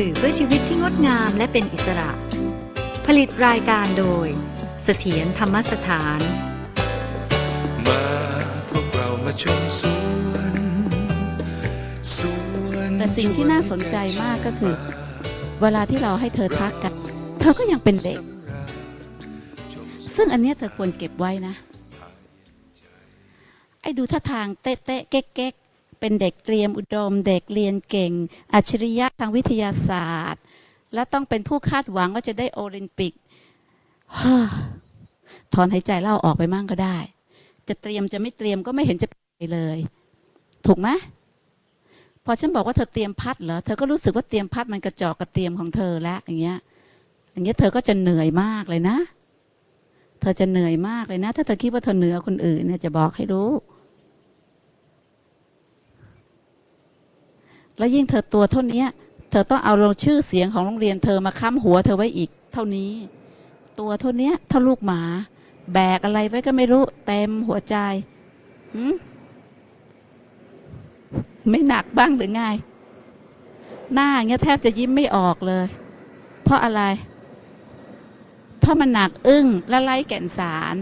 สื่อเพื่อชีวิตที่งดงามและเป็นอิสระ ผลิตรายการโดย เสถียรธรรมสถาน มาพวกเรามาชมสวนสวนแต่สิ่งที่น่าสนใจมากก็คือ เวลาที่เราให้เธอทักกัน เธอก็ยังเป็นเด็ก ซึ่งอันเนี้ยเธอควรเก็บไว้นะ ไอ้ดูท่าทางเตะเตะๆเก๊กเก๊กๆ เป็นเด็กเตรียมอุดม เด็กเรียนเก่ง อัจฉริยะทางวิทยาศาสตร์ และต้องเป็นผู้คาดหวังว่าจะได้โอลิมปิกถอนหายใจเล่าออกไปมั่งก็ได้ จะเตรียมจะไม่เตรียมก็ไม่เห็นจะเป็นไรเลย ถูกไหมพอฉันบอกว่าเธอเตรียมพัดเหรอ เธอก็รู้สึกว่าเตรียมพัดมันกระจอกกระเตรียมของเธอแล้วอย่างเงี้ย อย่างเงี้ยเธอก็จะเหนื่อยมากเลยนะ เธอจะเหนื่อยมากเลยนะ ถ้าเธอคิดว่าเธอเหนือคนอื่นเนี่ยจะบอกให้รู้ แล้วยิ่งเธอตัวเท่านี้เธอต้องเอาลงชื่อเสียงของโรงเรียนเธอมาค้ำหัวเธอไว้อีก เท่านี้ ตัวเท่านี้เท่าลูกหมา แบกอะไรไว้ก็ไม่รู้ เต็มหัวใจไม่หนักบ้างหรือไงหน้าเงี้ยแทบจะยิ้มไม่ออกเลย เพราะอะไร เพราะมันหนักอึ้งและไร้แก่นสาร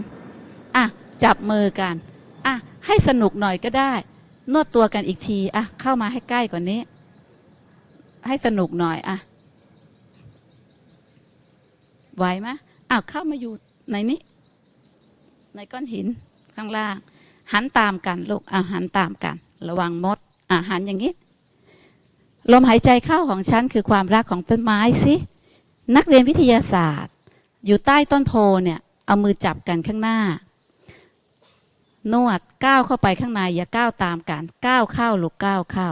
อะ จับมือกัน อะ ให้สนุกหน่อยก็ได้ นวดตัวกันอีกทีอะเข้ามาให้ใกล้กว่านี้ ให้สนุกหน่อยอะไหวไหมอ้าวเข้ามาอยู่ในนี้ ในก้อนหินข้างล่าง หันตามกันลูกอะหันตามกัน ระวังมดอะหันอย่างนี้ลมหายใจเข้าของฉันคือความรักของต้นไม้สินักเรียนวิทยาศาสตร์ อยู่ใต้ต้นโพเนี่ยเอามือจับกันข้างหน้า นวดก้าวเข้าไปข้างในอย่าก้าวตามกันก้าวเข้าลูกก้าวเข้า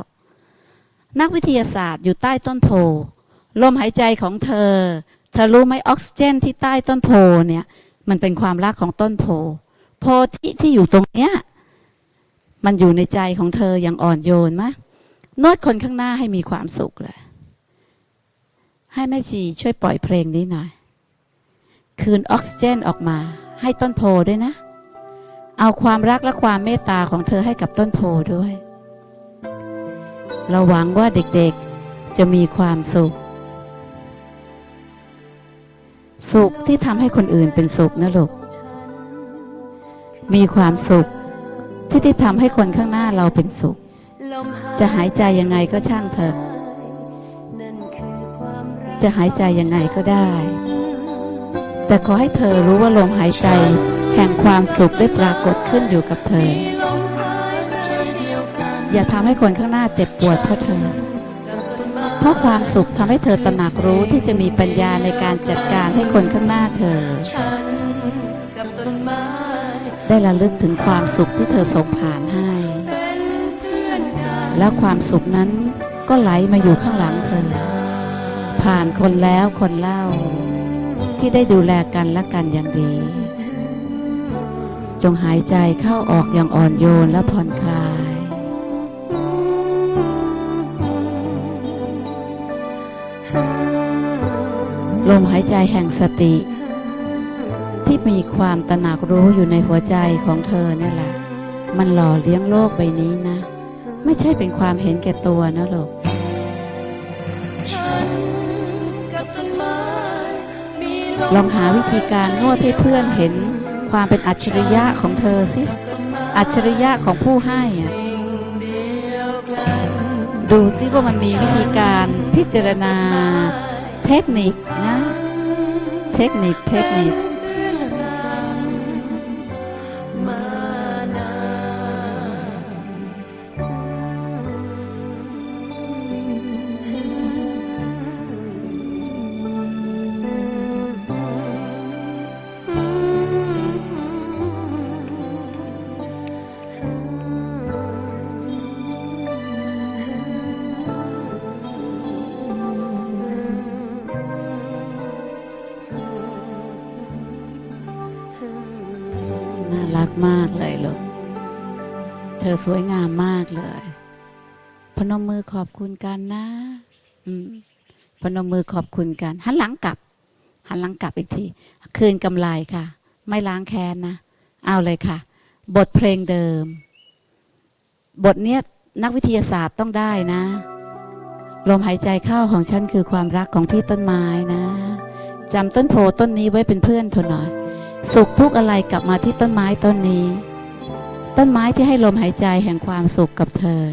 นักวิทยาศาสตร์อยู่ใต้ต้นโพลมหายใจของเธอ เธอรู้ไหมออกซิเจนที่ใต้ต้นโพเนี่ยมันเป็นความรักของต้นโพโพที่ที่อยู่ตรงเนี้ยมันอยู่ในใจของเธออย่างอ่อนโยนมะนวดคนข้างหน้าให้มีความสุขเลยให้แม่ชีช่วยปล่อยเพลงนี้หน่อย คืนออกซิเจนออกมา ให้ต้นโพด้วยนะ เอาความรักและความเมตตาของเธอให้กับต้นโพด้วย เราหวังว่าเด็กๆจะมีความสุข สุขที่ทำให้คนอื่นเป็นสุขนะลูกมีความสุขที่ได้ทำให้คนข้างหน้าเราเป็นสุข จะหายใจยังไงก็ช่างเถอะจะหายใจยังไงก็ได้ แต่ขอให้เธอรู้ว่าลมหายใจ แห่งความสุขได้ปรากฏขึ้นอยู่กับเธอ อย่าทำให้คนข้างหน้าเจ็บปวดเพราะเธอ เพราะความสุขทำให้เธอตระหนักรู้ที่จะมีปัญญาในการจัดการให้คนข้างหน้าเธอ ได้ระลึกถึงความสุขที่เธอส่งผ่านให้ แล้วความสุขนั้นก็ไหลมาอยู่ข้างหลังเธอ ผ่านคนแล้วคนเล่า ที่ได้ดูแลกันและกันอย่างดี จงหายใจเข้าออกอย่างอ่อนโยนและผ่อนคลาย ลมหายใจแห่งสติ ที่มีความตระหนักรู้อยู่ในหัวใจของเธอเนี่ยแหละ มันหล่อเลี้ยงโลกใบนี้นะ ไม่ใช่เป็นความเห็นแก่ตัวนะลูกลองหาวิธีการนวดให้เพื่อนเห็น ความเป็นอัจฉริยะของเธอสิ อัจฉริยะของผู้ให้ ดูซิว่ามันมีวิธีการพิจารณาเทคนิคนะ เทคนิคเทคนิค สวยงามมากเลย พนมมือขอบคุณกันนะอืมพนมมือขอบคุณกันหันหลังกลับหันหลังกลับอีกที คืนกำไรค่ะ ไม่ล้างแค้นนะ เอาเลยค่ะ บทเพลงเดิม บทเนี้ยนักวิทยาศาสตร์ต้องได้นะ ลมหายใจเข้าของฉันคือความรักของพี่ต้นไม้นะจำต้นโพต้นนี้ไว้เป็นเพื่อนเถอะหน่อย สุขทุกข์อะไรกลับมาที่ต้นไม้ต้นนี้ ต้นไม้ที่ให้ลมหายใจแห่งความสุขกับเธอ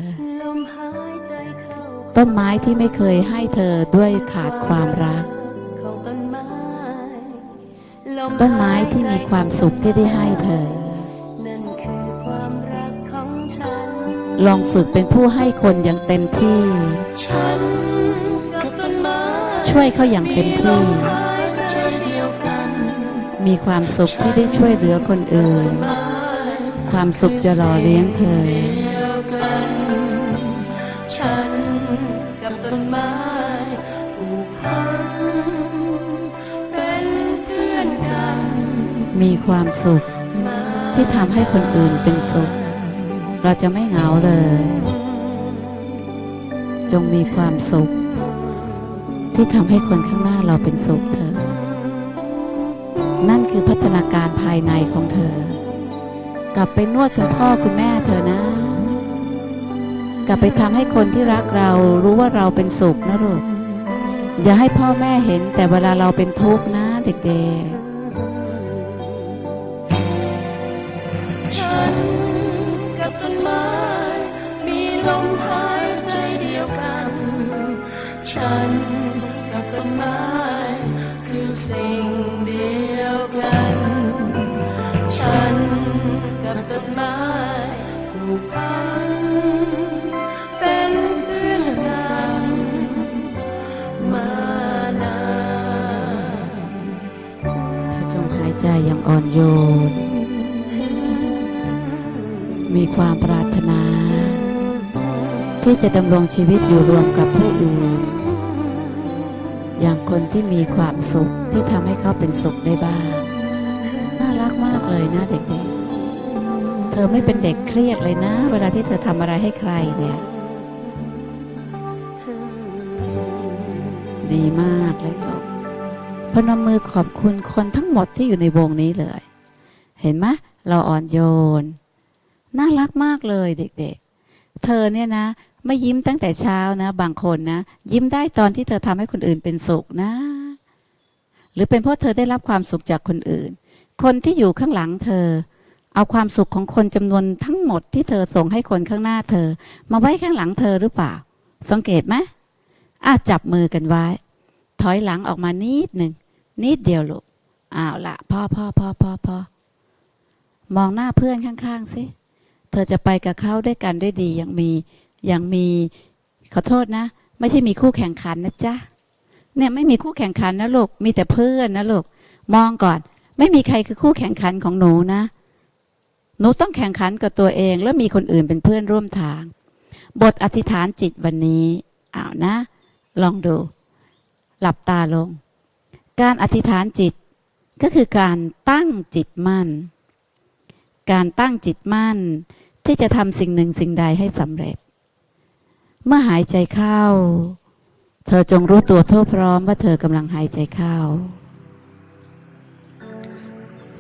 ลมหายใจเข้าต้นไม้ที่ไม่เคยให้เธอด้วยขาดความรักของต้นไม้ลต้นไม้ที่มีความสุขที่ได้ให้เธอนั่นคือความรักของฉันลองฝึกเป็นผู้ให้คนอย่างเต็มที่ฉันกับต้นไม้ช่วยเขาอย่างเต็มที่หายใจเดียวกันมีความสุขที่ได้ช่วยเหลือคนอื่นไม้ ความสุขจะรอเลี้ยงเธอเดียวกันฉันกับต้นไม้ผูกพันเป็นเพื่อนกัน มีความสุขมาที่ทำให้คนอื่นเป็นสุข เราจะไม่เหงาเลย จงมีความสุข ที่ทำให้คนข้างหน้าเราเป็นสุขเธอ นั่นคือพัฒนาการภายในของเธอ กลับไปนวดคุณพ่อคุณแม่เธอนะ กลับไปทำให้คนที่รักเรารู้ว่าเราเป็นสุขนะลูกอย่าให้พ่อแม่เห็นแต่เวลาเราเป็นทุกข์นะเด็กๆ ฉันกับต้นไม้มีลมหายใจเดียวกัน ฉันกับต้นไม้คือสิ่ง อย่างอ่อนโยน มีความปรารถนา ที่จะดำรงชีวิตอยู่รวมกับผู้อื่น อย่างคนที่มีความสุขที่ทำให้เขาเป็นสุขได้บ้าง น่ารักมากเลยนะเด็กๆ เธอไม่เป็นเด็กเครียดเลยนะ เวลาที่เธอทำอะไรให้ใครเนี่ย ดีมากเลยลูก พนมมือขอบคุณคนทั้งหมดที่อยู่ในวงนี้เลย เห็นไหมเราอ่อนโยน น่ารักมากเลยเด็กๆ เธอเนี่ยนะ ไม่ยิ้มตั้งแต่เช้านะ บางคนนะ ยิ้มได้ตอนที่เธอทำให้คนอื่นเป็นสุขนะ หรือเป็นเพราะเธอได้รับความสุขจากคนอื่น คนที่อยู่ข้างหลังเธอ เอาความสุขของคนจำนวนทั้งหมดที่เธอส่งให้คนข้างหน้าเธอ มาไว้ข้างหลังเธอหรือเปล่า สังเกตไหมอะจับมือกันไว้ ถอยหลังออกมานิดหนึ่ง นิดเดียวลูกอ้าวละพ่อพ่อพ่อพ่อพ่อมองหน้าเพื่อนข้างๆสิเธอจะไปกับเขาด้วยกันได้ดีอย่างมีอย่างมีขอโทษนะ ไม่ใช่มีคู่แข่งขันนะจ๊ะเนี่ยไม่มีคู่แข่งขันนะลูกมีแต่เพื่อนนะลูกมองก่อน ไม่มีใครคือคู่แข่งขันของหนูนะ หนูต้องแข่งขันกับตัวเอง แล้วมีคนอื่นเป็นเพื่อนร่วมทาง บทอธิษฐานจิตวันนี้อ้าวนะ ลองดู หลับตาลง การอธิษฐานจิตก็คือการตั้งจิตมั่น การตั้งจิตมั่น ที่จะทำสิ่งหนึ่งสิ่งใดให้สำเร็จ เมื่อหายใจเข้า เธอจงรู้ตัวทั่วพร้อมว่าเธอกำลังหายใจเข้า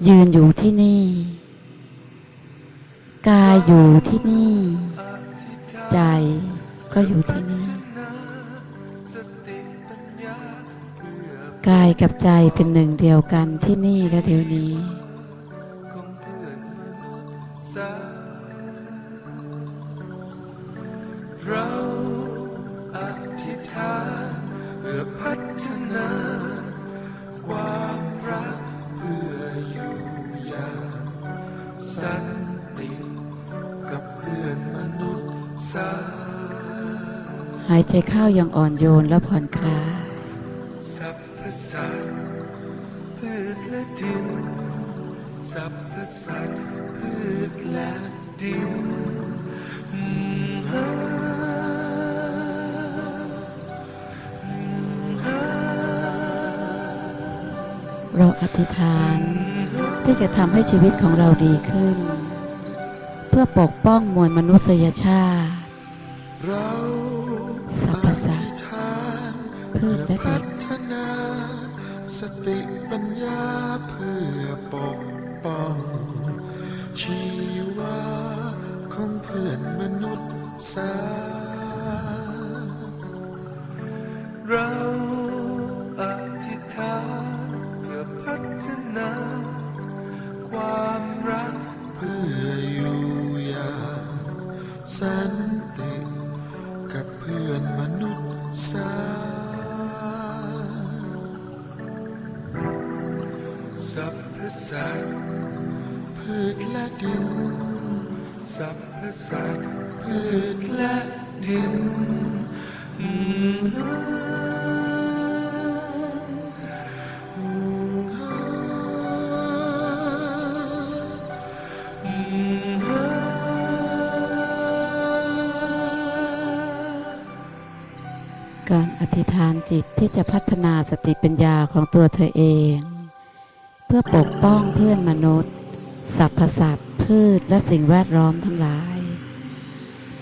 ยืนอยู่ที่นี่ กายอยู่ที่นี่ ใจก็อยู่ที่นี่ กายกับใจเป็นหนึ่งเดียวกันที่นี่และเดี๋ยวนี้ของเพื่อนมนุษย์สาเราอธิษฐานเพื่อพัฒนาความรักเพื่ออยู่อย่างสันติกับเพื่อนมนุษย์สาหายใจเข้าอย่างอ่อนโยนและผ่อนคลายสรร พสัตว์พืชและดินสรรพสัตว์พืชและดินอืมฮาอืมฮาเราอธิษฐานที่จะทำให้ชีวิตของเราดีขึ้น เพื่อปกป้องมวลมนุษยชาติเราสรรพสัตว์อธิษฐานพืชและพัดินฒนา สติปัญญาเพื่อปกป้อง ชีวาของเพื่อนมนุษย์สา การอธิษฐานจิตที่จะพัฒนาสติปัญญาของตัวเธอเอง เพื่อปกป้องเพื่อนมนุษย์สรรพสัตว์พืชและสิ่งแวดล้อมทั้งหลาย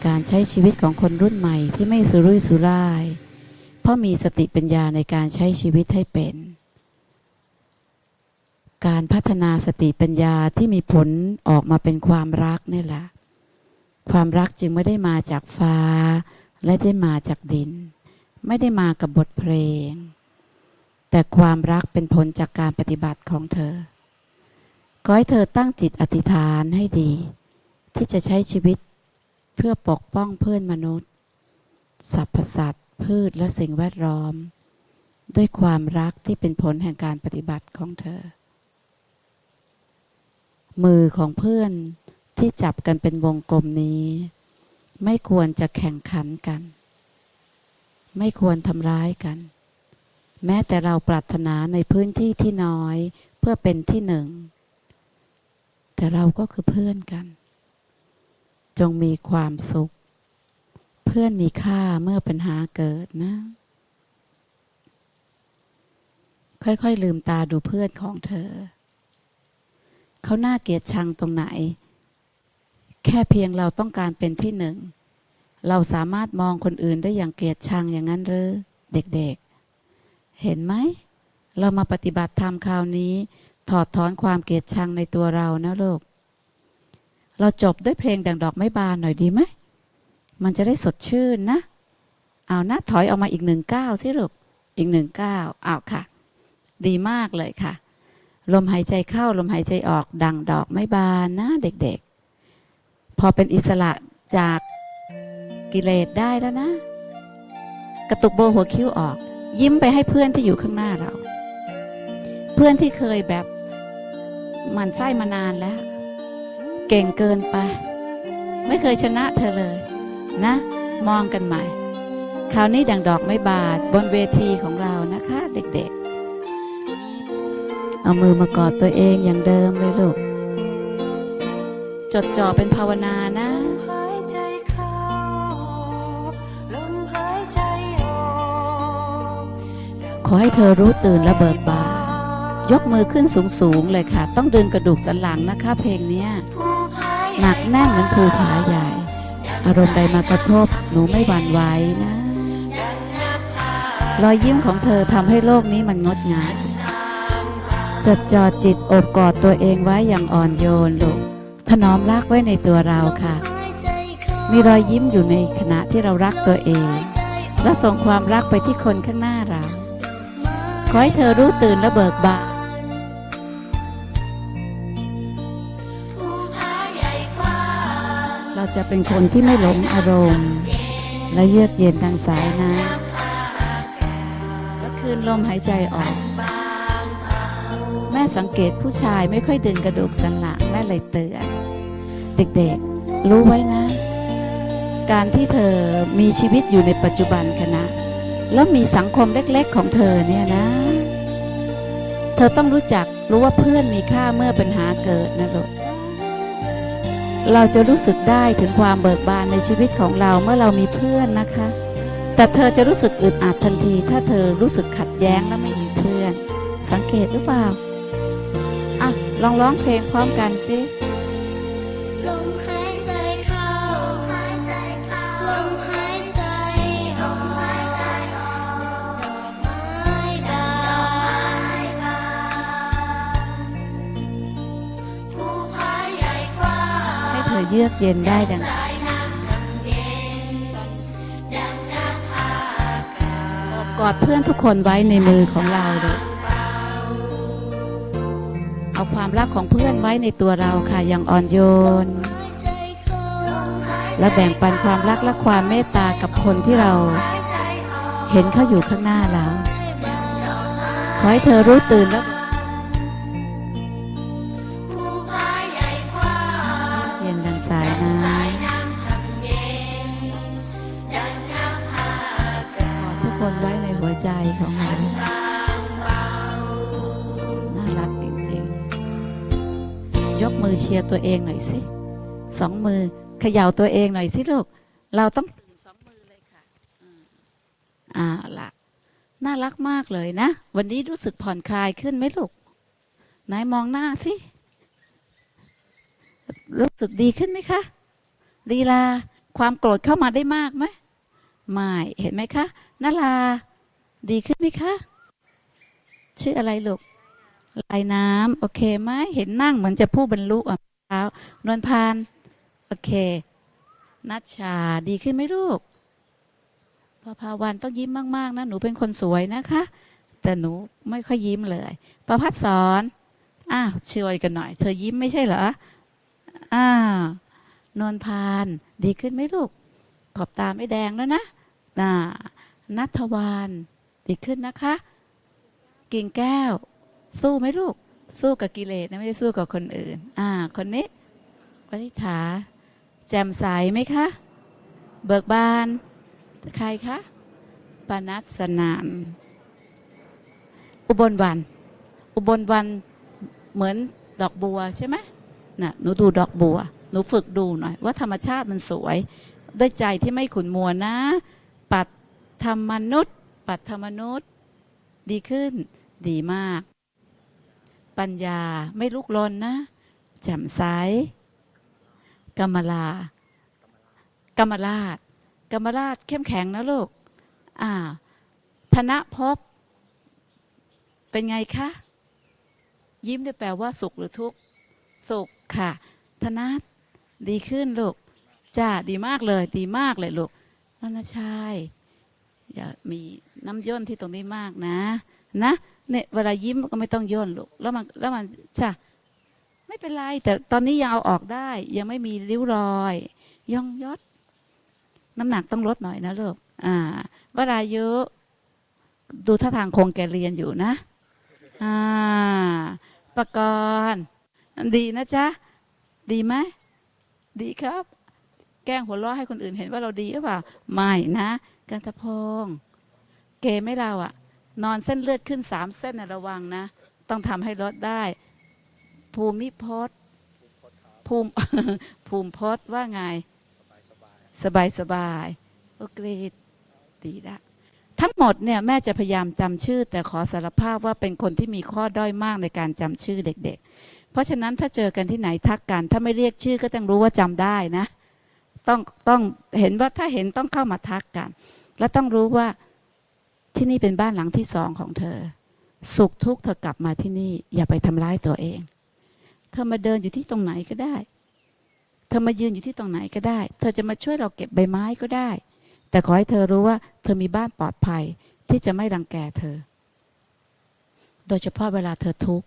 การใช้ชีวิตของคนรุ่นใหม่ที่ไม่สุรุ่ยสุร่าย เพราะมีสติปัญญาในการใช้ชีวิตให้เป็น การพัฒนาสติปัญญาที่มีผลออกมาเป็นความรักนี่แหละ ความรักจึงไม่ได้มาจากฟ้า และได้มาจากดิน ไม่ได้มากับบทเพลง แต่ความรักเป็นผลจากการปฏิบัติของเธอ ขอให้เธอตั้งจิตอธิษฐานให้ดี ที่จะใช้ชีวิตเพื่อปกป้องเพื่อนมนุษย์สรรพสัตว์พืชและสิ่งแวดล้อม ด้วยความรักที่เป็นผลแห่งการปฏิบัติของเธอ มือของเพื่อนที่จับกันเป็นวงกลมนี้ ไม่ควรจะแข่งขันกัน ไม่ควรทำร้ายกัน แม้แต่เราปรารถนาในพื้นที่ที่น้อยเพื่อเป็นที่หนึ่ง แต่เราก็คือเพื่อนกัน จงมีความสุข เพื่อนมีค่าเมื่อปัญหาเกิดนะ ค่อยๆลืมตาดูเพื่อนของเธอ เขาหน่าเกียดชังตรงไหน แค่เพียงเราต้องการเป็นที่หนึ่ง เราสามารถมองคนอื่นได้อย่างเกลียดชังอย่างนั้นหรือเด็กๆ เห็นไหม เรามาปฏิบัติธรรมคราวนี้ ถอดถอนความเกลียดชังในตัวเรานะลูก เราจบด้วยเพลงดังดอกไม้บานหน่อยดีไหม มันจะได้สดชื่นนะ เอานะถอยออกมาอีกหนึ่งก้าวสิลูก อีกหนึ่งก้าวเอาค่ะ ดีมากเลยค่ะ ลมหายใจเข้าลมหายใจออกดังดอกไม้บานนะ เด็กๆ พอเป็นอิสระจาก กิเลสได้แล้วนะ กระตุกโบหัวคิ้วออก ยิ้มไปให้เพื่อนที่อยู่ข้างหน้าเรา เพื่อนที่เคยแบบหมันไส้มานานแล้ว เก่งเกินไป ไม่เคยชนะเธอเลย นะ มองกันใหม่ คราวนี้ดังดอกไม่บาดบนเวทีของเรานะคะ เด็กๆ เอามือมากอดตัวเองอย่างเดิมเลยลูกจดจ่อเป็นภาวนานะ ขอให้เธอรู้ตื่นและเบิกบานยกมือขึ้นสูงๆเลยค่ะ ต้องดึงกระดูกสันหลังนะคะ เพลงนี้หนักแน่นเหมือนภูผาใหญ่ อารมณ์ใดมากระทบหนูไม่หวั่นไหวนะรอยยิ้มของเธอทำให้โลกนี้มันงดงามจดจ่อจิตอบกอดตัวเองไว้อย่างอ่อนโยนลูกถนอมรักไว้ในตัวเราค่ะ มีรอยยิ้มอยู่ในขณะที่เรารักตัวเอง และส่งความรักไปที่คนข้างหน้าเรา ขอให้เธอรู้ตื่นและเบิกบานเราจะเป็นคนที่ไม่หลงอารมณ์ และเยือกเย็นดังสายน้ำและคืนลมหายใจออก แม่สังเกตผู้ชายไม่ค่อยดึงกระดูกสันหลังแม่เลยเตือนเด็กๆ รู้ไว้นะ การที่เธอมีชีวิตอยู่ในปัจจุบันขณะ แล้วมีสังคมเล็กๆของเธอเนี่ยนะ เธอต้องรู้จักรู้ว่าเพื่อนมีค่าเมื่อปัญหาเกิดนะลูกเราจะรู้สึกได้ถึงความเบิกบานในชีวิตของเราเมื่อเรามีเพื่อนนะคะ แต่เธอจะรู้สึกอึดอัดทันที ถ้าเธอรู้สึกขัดแย้งและไม่มีเพื่อน สังเกตหรือเปล่า อะ ลองร้องเพลงพร้อมกันสิ เธอเยือกเย็นได้ดังกอดเพื่อนทุกคนไว้ในมือของเราเลยเอาความรักของเพื่อนไว้ในตัวเราค่ะอย่างอ่อนโยน และแบ่งปันความรักและความเมตตากับคนที่เรา เห็นเขาอยู่ข้างหน้าเราขอให้เธอรู้ตื่นแล้ว ยกมือเชียร์ตัวเองหน่อยสิสองมือเขย่าตัวเองหน่อยสิลูก เราต้องตื่นสองมือเลยค่ะอืมอ่าล่ะน่ารักมากเลยนะ วันนี้รู้สึกผ่อนคลายขึ้นไหมลูกไหนายมองหน้าสิรู้สึกดีขึ้นไหมคะลีลาความโกรธเข้ามาได้มากไหมไม่เห็นไหมคะนาลา ดีขึ้นไหมคะ ชื่ออะไรลูก ลายน้ำโอเคไหมเห็นนั่งเหมือนจะผู้บรรลุอะเท้านวลพาน โอเค นัชชาดีขึ้นไหมลูกพอภาวันต้องยิ้มมากๆนะหนูเป็นคนสวยนะคะ แต่หนูไม่ค่อยยิ้มเลยประพัดสอนอ้าวช่วยกันหน่อย เธอยิ้มไม่ใช่เหรออ้าวนวลพานดีขึ้นไหมลูก ขอบตาไม่แดงแล้วนะน่านัทวานดีขึ้นนะคะ กิ่งแก้ว สู้ไหมลูก สู้กับกิเลสนะไม่ได้สู้กับคนอื่น อ่า คนนี้วนิษฐา แจ่มใสไหมคะ เบิกบาน ใครคะปนัสสนาม อุบลวัน อุบลวันเหมือนดอกบัวใช่ไหมน่ะหนูดูดอกบัว หนูฝึกดูหน่อย ว่าธรรมชาติมันสวย ด้วยใจที่ไม่ขุนมัวนะ ปัดธรรมนุษย์ ปัดธรรมนุษย์ ดีขึ้น ดีมาก ปัญญาไม่ลุกลนนะแจ่มใสกรรมลากรรมราชกรรมราชเข้มแข็งนะลูกอ่าธนภพเป็นไงคะ ยิ้มได้แปลว่าสุขหรือทุกข์สุขค่ะธนัทดีขึ้นลูกจ้าดีมากเลย ดีมากเลยลูกนันชัยอย่ามีน้ำย่นที่ตรงนี้มากนะ นะ เนี่ยเวลายิ้มก็ไม่ต้องย่นลูกแล้วมันแล้วมันจ้ะไม่เป็นไร แต่ตอนนี้ยังเอาออกได้ ยังไม่มีริ้วรอย ย่องยศน้ำหนักต้องลดหน่อยนะลูกอ่าวรายุดูท่าทางคงแกเรียนอยู่นะ อ่าประกรณ์ดีนะจ๊ะ ดีไหมดีครับ แกล้งหัวเราะให้คนอื่นเห็นว่าเราดีหรือเปล่า ไม่นะกันทพงเกไม่เราอะ นอนเส้นเลือดขึ้นสามเส้นนระวังนะ ต้องทำให้ลดได้ ภูมิพจน์ภูมิภูมิพจน์ว่าไง สบายสบายโอเคดีละทั้งหมดเนี่ยแม่จะพยายามจำชื่อ แต่ขอสารภาพว่าเป็นคนที่มีข้อด้อยมากในการจำชื่อเด็ก ๆ เพราะฉะนั้นถ้าเจอกันที่ไหนทักกัน ถ้าไม่เรียกชื่อก็ต้องรู้ว่าจำได้นะ ต้องต้องเห็นว่าถ้าเห็นต้องเข้ามาทักกัน และต้องรู้ว่า ที่นี่เป็นบ้านหลังที่สองของเธอ สุขทุกข์เธอกลับมาที่นี่ อย่าไปทำร้ายตัวเอง เธอมาเดินอยู่ที่ตรงไหนก็ได้ เธอมายืนอยู่ที่ตรงไหนก็ได้ เธอจะมาช่วยเราเก็บใบไม้ก็ได้ แต่ขอให้เธอรู้ว่า เธอมีบ้านปลอดภัยที่จะไม่รังแกเธอ โดยเฉพาะเวลาเธอทุกข์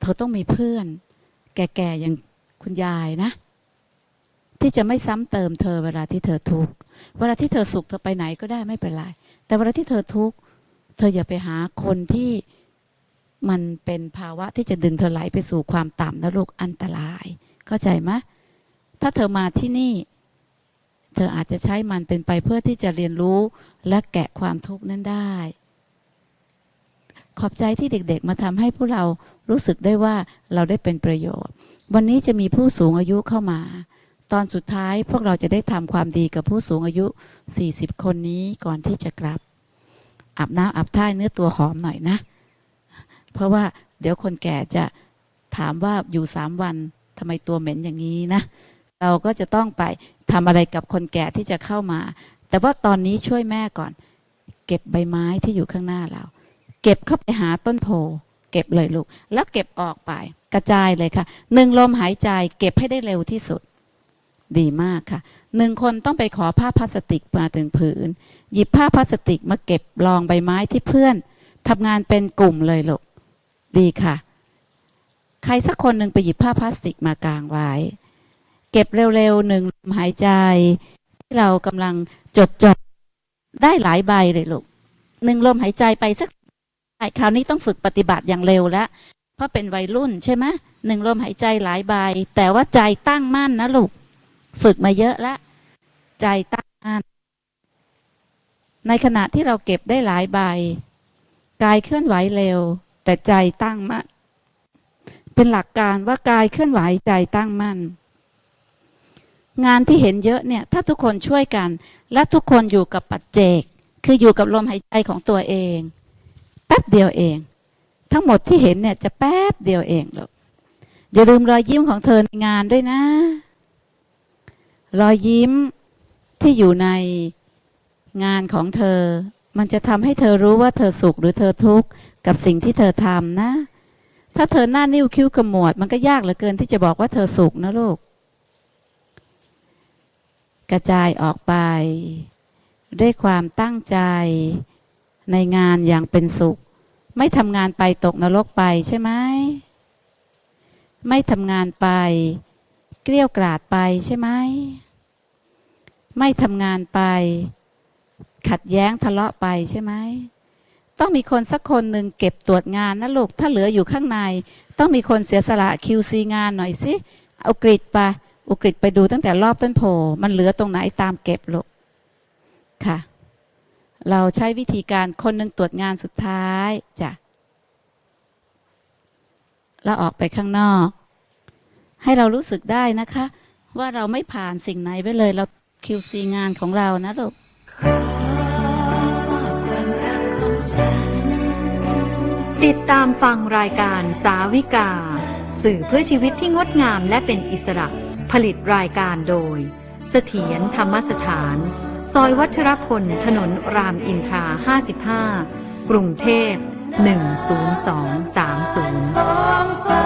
เธอต้องมีเพื่อน แก่ๆอย่างคุณยายนะ ที่จะไม่ซ้ำเติมเธอเวลาที่เธอทุกข์ เวลาที่เธอสุขเธอไปไหนก็ได้ไม่เป็นไร แต่เวลาที่เธอทุกข์เธออย่าไปหาคนที่มันเป็นภาวะที่จะดึงเธอไหลไปสู่ความต่ำนะลูกอันตราย เข้าใจไหมถ้าเธอมาที่นี่ เธออาจจะใช้มันเป็นไปเพื่อที่จะเรียนรู้และแกะความทุกข์นั้นได้ ขอบใจที่เด็กๆ มาทำให้พวกเรารู้สึกได้ว่าเราได้เป็นประโยชน์ วันนี้จะมีผู้สูงอายุเข้ามา ตอนสุดท้ายพวกเราจะได้ทำความดีกับผู้สูงอายุ 40 คนนี้ก่อนที่จะกลับ อาบน้ำอาบท่าเนื้อตัวหอมหน่อยนะ เพราะว่าเดี๋ยวคนแก่จะถามว่าอยู่สามวันทำไมตัวเหม็นอย่างนี้นะ เราก็จะต้องไปทำอะไรกับคนแก่ที่จะเข้ามา แต่ว่าตอนนี้ช่วยแม่ก่อน เก็บใบไม้ที่อยู่ข้างหน้าเรา เก็บเข้าไปหาต้นโพเก็บเลยลูก แล้วเก็บออกไป กระจายเลยค่ะหนึ่งลมหายใจเก็บให้ได้เร็วที่สุด ดีมากค่ะหนึ่งคนต้องไปขอผ้าพลาสติกมาถึงผืน หยิบผ้าพลาสติกมาเก็บรองใบไม้ที่เพื่อนทำงานเป็นกลุ่มเลยลูกดีค่ะ ใครสักคนหนึ่งไปหยิบผ้าพลาสติกมากางไว้ เก็บเร็วๆหนึ่งลมหายใจ ที่เรากำลังจดจดได้หลายใบเลยลูกหนึ่งลมหายใจไปสักคราวนี้ต้องฝึกปฏิบัติอย่างเร็วแล้วเพราะเป็นวัยรุ่นใช่ไหมหนึ่งลมหายใจหลายใบแต่ว่าใจตั้งมั่นนะลูก ฝึกมาเยอะแล้วใจตั้งมั่นในขณะที่เราเก็บได้หลายใบ กายเคลื่อนไหวเร็ว แต่ใจตั้งมั่นเป็นหลักการว่ากายเคลื่อนไหวใจตั้งมั่นงานที่เห็นเยอะเนี่ย ถ้าทุกคนช่วยกัน และทุกคนอยู่กับปัจเจก คืออยู่กับลมหายใจของตัวเอง แป๊บเดียวเอง ทั้งหมดที่เห็นเนี่ยจะแป๊บเดียวเองลูกอย่าลืมรอยยิ้มของเธอในงานด้วยนะ รอยยิ้มที่อยู่ในงานของเธอ มันจะทำให้เธอรู้ว่าเธอสุขหรือเธอทุกข์กับสิ่งที่เธอทำนะ ถ้าเธอหน้านิ้วคิ้วขมวด มันก็ยากเหลือเกินที่จะบอกว่าเธอสุขนะลูก กระจายออกไป ด้วยความตั้งใจในงานอย่างเป็นสุข ไม่ทำงานไปตกนรกไปใช่ไหมไม่ทำงานไป เกลี้ยวกราดไปใช่ไหม ไม่ทำงานไป ขัดแย้งทะเลาะไปใช่ไหมต้องมีคนสักคนหนึ่งเก็บตรวจงานนะลูก ถ้าเหลืออยู่ข้างใน ต้องมีคนเสียสละ QC งานหน่อยสิเอากริดไปอุกฤษไปดูตั้งแต่รอบต้นโพ มันเหลือตรงไหนตามเก็บลูกค่ะ เราใช้วิธีการคนหนึ่งตรวจงานสุดท้ายจ้ะแล้วออกไปข้างนอก ให้เรารู้สึกได้นะคะ ว่าเราไม่ผ่านสิ่งไหนไปเลยเรา QC งานของเรานะลูกติดตามฟังรายการสาวิกา สื่อเพื่อชีวิตที่งดงามและเป็นอิสระ ผลิตรายการโดย เสถียรธรรมสถาน ซอยวัชรพล ถนนรามอินทรา 55 กรุงเทพ 10230ท้องฟ้า